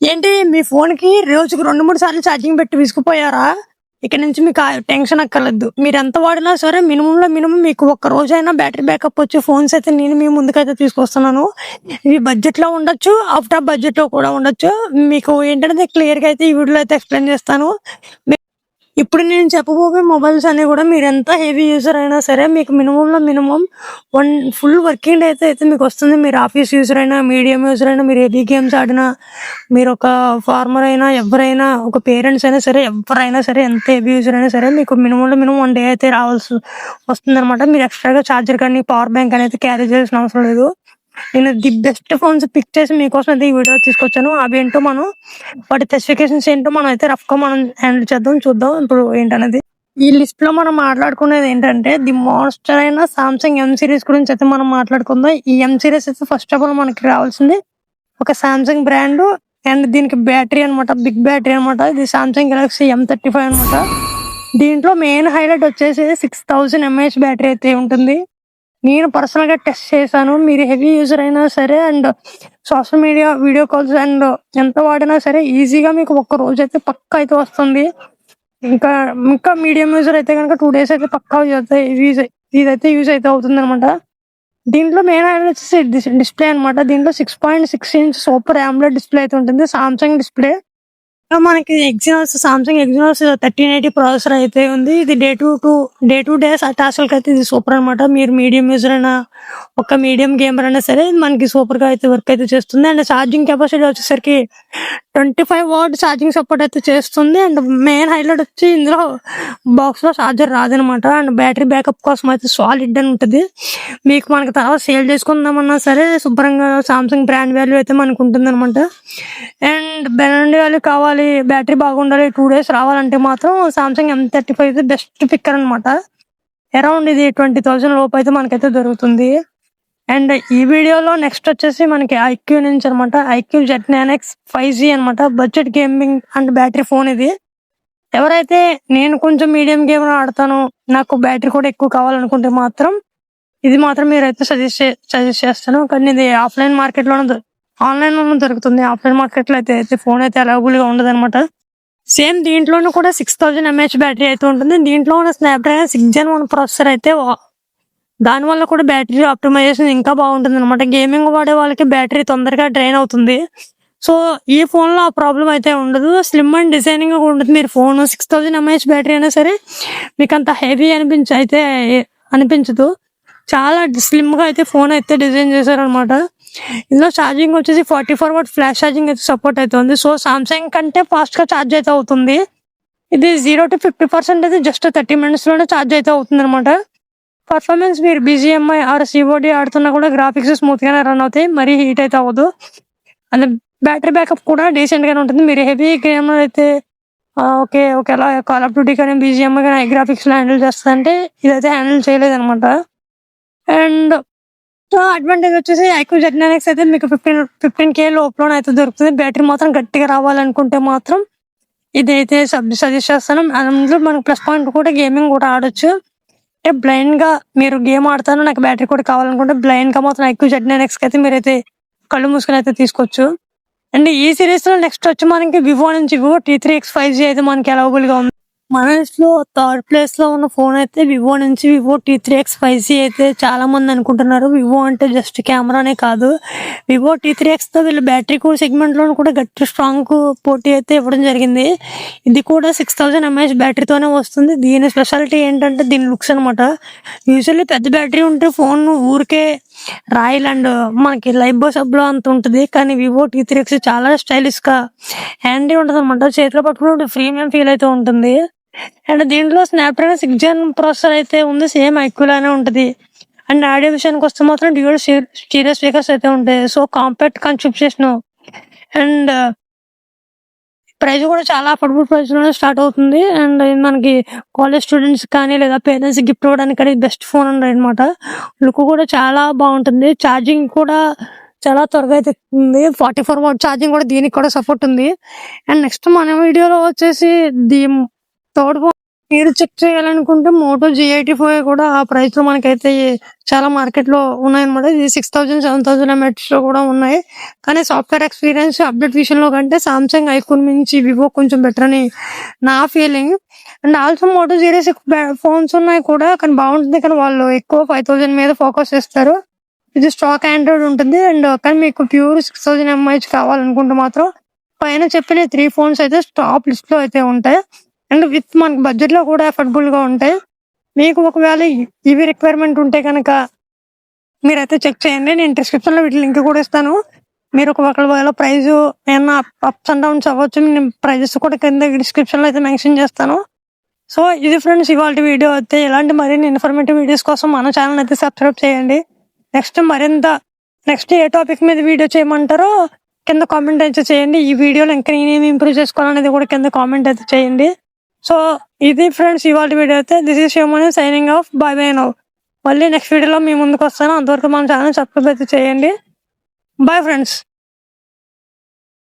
ఏంటి మీ ఫోన్కి రోజుకు రెండు మూడు సార్లు ఛార్జింగ్ పెట్టి విసుకుపోయారా? ఇక నుంచి మీకు ఆ టెన్షన్ అక్కర్లేదు. మీరు ఎంత వాడినా సరే మినిమంలో మినిమం మీకు ఒక్క రోజైనా బ్యాటరీ బ్యాకప్ వచ్చే ఫోన్స్ అయితే నేను మీ ముందుకైతే తీసుకొస్తున్నాను. ఇవి బడ్జెట్లో ఉండొచ్చు అవుట్ ఆఫ్ బడ్జెట్లో కూడా ఉండొచ్చు. మీకు ఏంటంటే క్లియర్గా అయితే ఈ వీడియోలో అయితే ఎక్స్ప్లెయిన్ చేస్తాను. ఇప్పుడు నేను చెప్పబోయే మొబైల్స్ అన్నీ కూడా మీరు ఎంత హెవీ యూజర్ అయినా సరే మీకు మినిమంలో minimum one full working day అయితే అయితే మీకు వస్తుంది. మీరు ఆఫీస్ యూజర్ అయినా మీడియం యూజర్ అయినా మీరు హెవీ గేమ్స్ ఆడినా మీరు ఒక ఫార్మర్ అయినా ఎవరైనా ఒక పేరెంట్స్ అయినా సరే ఎవరైనా సరే ఎంత హెవీ యూజర్ అయినా సరే మీకు మినిమంలో మినిమం వన్ డే అయితే రావాల్సి వస్తుంది అనమాట మీరు ఎక్స్ట్రాగా చార్జర్ కానీ పవర్ బ్యాంక్ అనేది క్యారీ చేయాల్సిన అవసరం లేదు. నేను ది బెస్ట్ ఫోన్స్ పిక్ చేసి మీకోసం అయితే ఈ వీడియో తీసుకొచ్చాను. అవి ఏంటో మనం వాటి స్పెసిఫికేషన్స్ ఏంటో మనం అయితే రఫ్గా మనం హ్యాండిల్ చేద్దాం చూద్దాం ఇప్పుడు ఏంటనేది. ఈ లిస్ట్లో మనం మాట్లాడుకునేది ఏంటంటే ది మోస్టర్ అయిన సామ్సంగ్ ఎం సిరీస్ గురించి అయితే మనం మాట్లాడుకుందాం. ఈ ఎం సిరీస్ అయితే ఫస్ట్ ఆఫ్ ఆల్ మనకి రావాల్సింది ఒక సామ్సంగ్ బ్రాండ్ అండ్ దీనికి బ్యాటరీ అన్నమాట బిగ్ బ్యాటరీ అన్నమాట. ఇది Samsung Galaxy M thirty five అనమాట దీంట్లో మెయిన్ హైలైట్ వచ్చేసి సిక్స్ థౌసండ్ ఎంఏహెచ్ బ్యాటరీ అయితే ఉంటుంది. నేను పర్సనల్గా టెస్ట్ చేశాను. మీరు హెవీ యూజర్ అయినా సరే and social media video calls and ఎంత వాడినా సరే ఈజీగా మీకు ఒక్క రోజు అయితే పక్క అయితే వస్తుంది. ఇంకా ఇంకా మీడియం యూజర్ అయితే కనుక టూ డేస్ అయితే పక్కా యూజ్ ఇదైతే యూజ్ అయితే అవుతుంది అనమాట దీంట్లో మెయిన్ హైలైట్ వచ్చేసి డిస్ప్లే అన్నమాట. దీంట్లో six point six inch super AMOLED display అయితే ఉంటుంది. సామ్సంగ్ డిస్ప్లే మనకి Exynos Samsung Exynos thirteen eighty processor అయితే ఉంది. ఇది day to two day to days టాస్క్లకి అయితే ఇది సూపర్ అన్నమాట. మీరు మీడియం యూజర్ అయినా ఒక మీడియం గేమర్ అయినా సరే మనకి సూపర్గా అయితే వర్క్ అయితే చేస్తుంది. అండ్ ఛార్జింగ్ కెపాసిటీ వచ్చేసరికి twenty five watt charging support అయితే చేస్తుంది. అండ్ మెయిన్ హైలైట్ వచ్చి ఇందులో బాక్స్లో ఛార్జర్ రాదనమాట అండ్ బ్యాటరీ బ్యాకప్ కోసం అయితే సాలిడ్ అని ఉంటుంది. మీకు మనకి తర్వాత సేల్ చేసుకుందామన్నా సరే శుభ్రంగా సామ్సంగ్ బ్రాండ్ వాల్యూ అయితే మనకు ఉంటుంది అనమాట అండ్ బ్రాండ్ వాల్యూ కావాలి బ్యాటరీ బాగుండాలి టూ డేస్ రావాలంటే మాత్రం సామ్సంగ్ ఎం థర్టీ ఫైవ్ అయితే బెస్ట్ పిక్కర్ అనమాట అరౌండ్ ఇది ట్వంటీ థౌసండ్ లోపు అయితే మనకైతే దొరుకుతుంది. అండ్ ఈ వీడియోలో నెక్స్ట్ వచ్చేసి మనకి ఐక్యూ నుంచి అనమాట iQOO Z nine X five G అనమాట budget gaming and battery phone ఇది. ఎవరైతే నేను కొంచెం మీడియం గేమ్ ఆడతాను నాకు బ్యాటరీ కూడా ఎక్కువ కావాలనుకుంటే మాత్రం ఇది మాత్రం మీరైతే సజెస్ట్ సజెస్ట్ చేస్తాను. కానీ ఇది ఆఫ్లైన్ మార్కెట్ ఆన్లైన్లోనే దొరుకుతుంది. ఆఫ్లైన్ మార్కెట్లో అయితే అయితే ఫోన్ అయితే అవైలబుల్గా ఉండదు అనమాట సేమ్ దీంట్లోనూ కూడా సిక్స్ థౌజండ్ ఎంహెచ్ బ్యాటరీ అయితే ఉంటుంది. దీంట్లో ఉన్న Snapdragon six gen one processor అయితే దానివల్ల దాని వల్ల కూడా బ్యాటరీ ఆప్టిమైజేషన్ ఇంకా బాగుంటుంది అనమాట గేమింగ్ వాడే వాళ్ళకి బ్యాటరీ తొందరగా డ్రైన్ అవుతుంది. సో ఈ ఫోన్లో ఆ ప్రాబ్లం అయితే ఉండదు. స్లిమ్ అండ్ డిజైనింగ్ కూడా ఉంటుంది. మీరు phone six thousand mAh battery అయినా సరే మీకు అంత హెవీ అనిపించ అయితే అనిపించదు. చాలా స్లిమ్గా అయితే ఫోన్ అయితే డిజైన్ చేశారనమాట ఇందులో ఛార్జింగ్ వచ్చేసి forty four watt flash charging అయితే సపోర్ట్ అవుతుంది. సో సామ్సంగ్ కంటే ఫాస్ట్గా ఛార్జ్ అయితే అవుతుంది. ఇది జీరో టు ఫిఫ్టీ పర్సెంట్ అయితే జస్ట్ థర్టీ మినిట్స్లోనే ఛార్జ్ అయితే అవుతుంది అనమాట పర్ఫార్మెన్స్ మీరు బీజీఎంఐ ఆర్ సిఓడి ఆడుతున్నా కూడా గ్రాఫిక్స్ స్మూత్గానే రన్ అవుతాయి. మరీ హీట్ అయితే అవ్వదు. అండ్ బ్యాటరీ బ్యాకప్ కూడా డీసెంట్గానే ఉంటుంది. మీరు హెవీ గేమ్ అయితే ఓకే ఒకవేళ కాల్ ఆఫ్ డ్యూటీ కానీ బీజిఎంఐ కానీ గ్రాఫిక్స్లో హ్యాండిల్ చేస్తుందంటే ఇదైతే హ్యాండిల్ చేయలేదు అనమాట అండ్ సో అడ్వాంటేజ్ వచ్చేసి ఐక్యూ జెడ్ నైన్ ఎక్స్ అయితే మీకు ఫిఫ్టీన్ ఫిఫ్టీన్ కే లోపల అయితే దొరుకుతుంది. బ్యాటరీ మాత్రం గట్టిగా రావాలనుకుంటే మాత్రం ఇదైతే సజెస్ట్ చేస్తాను. అందులో మనకు ప్లస్ పాయింట్ కూడా గేమింగ్ కూడా ఆడొచ్చు. అంటే బ్లైండ్గా మీరు గేమ్ ఆడతాను నాకు బ్యాటరీ కూడా కావాలనుకుంటే బ్లైండ్గా మాత్రం ఐక్యూ జెడ్ నైన్ ఎక్స్ అయితే మీరైతే కళ్ళు మూసుకుని అయితే తీసుకోవచ్చు. అండ్ ఈ సిరీస్లో నెక్స్ట్ వచ్చి మనకి వివో నుంచి Vivo T three X five G అయితే మనకి అవైలబుల్గా ఉంది. మన ఇంట్లో థర్డ్ ప్లేస్లో ఉన్న ఫోన్ అయితే వివో నుంచి Vivo T three X five G అయితే చాలా మంది అనుకుంటున్నారు. వివో అంటే జస్ట్ కెమెరానే కాదు. వివో టీ త్రీ ఎక్స్తో వీళ్ళు బ్యాటరీ కూడా సెగ్మెంట్లో కూడా గట్టి స్ట్రాంగ్ పోటీ అయితే ఇవ్వడం జరిగింది. ఇది కూడా సిక్స్ థౌసండ్ ఎంఏహెచ్ బ్యాటరీతోనే వస్తుంది. దీని స్పెషాలిటీ ఏంటంటే దీని లుక్స్ అనమాట యూజువల్లీ పెద్ద బ్యాటరీ ఉంటే ఫోన్ ఊరికే రాయల్ అండ్ మనకి లైఫ్ సబ్లో సబ్లో అంత ఉంటుంది. కానీ వివో టీ త్రీ ఎక్స్ చాలా స్టైలిష్గా హ్యాండీ ఉంటుంది అనమాట చేతిలో పట్టుకున్నప్పుడు ప్రీమియం ఫీల్ అయితే ఉంటుంది. అండ్ దీంట్లో స్నాప్డ్రాగన్ సిక్స్ జెన్ ప్రాసెసర్ అయితే ఉంది సేమ్ లానే ఉంటుంది. అండ్ ఆడియో విషయానికి వస్తే మాత్రం డ్యూయల్ స్టీరియో స్పీకర్స్ అయితే ఉంటాయి. So compact conception and uh, price కూడా చాలా అఫోర్డబుల్ ప్రైస్లోనే స్టార్ట్ అవుతుంది. అండ్ మనకి కాలేజ్ స్టూడెంట్స్ కానీ లేదా పేరెంట్స్ గిఫ్ట్ ఇవ్వడానికి కానీ బెస్ట్ ఫోన్ అనమాట లుక్ కూడా చాలా బాగుంటుంది. ఛార్జింగ్ కూడా చాలా త్వరగా అయితే ఉంది. ఫార్టీ ఫోర్ వాట్ ఛార్జింగ్ కూడా దీనికి కూడా సపోర్ట్ ఉంది. అండ్ నెక్స్ట్ మన వీడియోలో వచ్చేసి ది థర్డ్ మీరు చెక్ చేయాలనుకుంటే మోటో జిఐటి ఫోర్ కూడా ఆ ప్రైస్లో మనకైతే చాలా మార్కెట్లో ఉన్నాయన్నమాట. ఇది సిక్స్ థౌసండ్ సెవెన్ థౌసండ్ ఎంహెచ్లో కూడా ఉన్నాయి. కానీ సాఫ్ట్వేర్ ఎక్స్పీరియన్స్ అప్డేట్ విషయంలో కంటే సామ్సంగ్ ఐఫోన్ మించి వివో కొంచెం బెటర్ అని నా feeling and also Moto zero six phones ఉన్నాయి కూడా కానీ బాగుంటుంది. కానీ వాళ్ళు ఎక్కువ ఫైవ్ థౌసండ్ మీద ఫోకస్ చేస్తారు. ఇది స్టాక్ ఆండ్రాయిడ్ ఉంటుంది. అండ్ కానీ మీకు ప్యూర్ సిక్స్ థౌసండ్ ఎంఐహెచ్ కావాలనుకుంటే మాత్రం పైన చెప్పిన త్రీ ఫోన్స్ అయితే టాప్ లిస్ట్లో అయితే ఉంటాయి. అండ్ విత్ మనకు బడ్జెట్లో కూడా అఫోర్డబుల్గా ఉంటాయి. మీకు ఒకవేళ ఇవి రిక్వైర్మెంట్ ఉంటే కనుక మీరైతే చెక్ చేయండి. నేను డిస్క్రిప్షన్లో వీటి లింక్ కూడా ఇస్తాను. మీరు ఒకవేళ ప్రైజ్ ఏమన్నా అప్స్ అండ్ డౌన్స్ అవ్వచ్చు నేను ప్రైజెస్ కూడా కింద డిస్క్రిప్షన్లో అయితే మెన్షన్ చేస్తాను. సో ఇది ఫ్రెండ్స్ ఇవాళ వీడియో అయితే. ఇలాంటి మరిన్ని ఇన్ఫర్మేటివ్ వీడియోస్ కోసం మన ఛానల్ అయితే సబ్స్క్రైబ్ చేయండి. నెక్స్ట్ మరింత నెక్స్ట్ ఏ టాపిక్ మీద వీడియో చేయమంటారో కింద కామెంట్ అయితే చేయండి. ఈ వీడియోలో ఇంకా నేనేమి ఇంప్రూవ్ చేసుకోవాలనేది కూడా కింద కామెంట్ అయితే చేయండి. సో ఇది ఫ్రెండ్స్ ఇవాళ వీడియో అయితే. This is human signing off bye bye now మళ్ళీ నెక్స్ట్ వీడియోలో మీ ముందుకు వస్తాను. అంతవరకు మన ఛానల్ సబ్స్క్రైబ్ అయితే చేయండి. Bye friends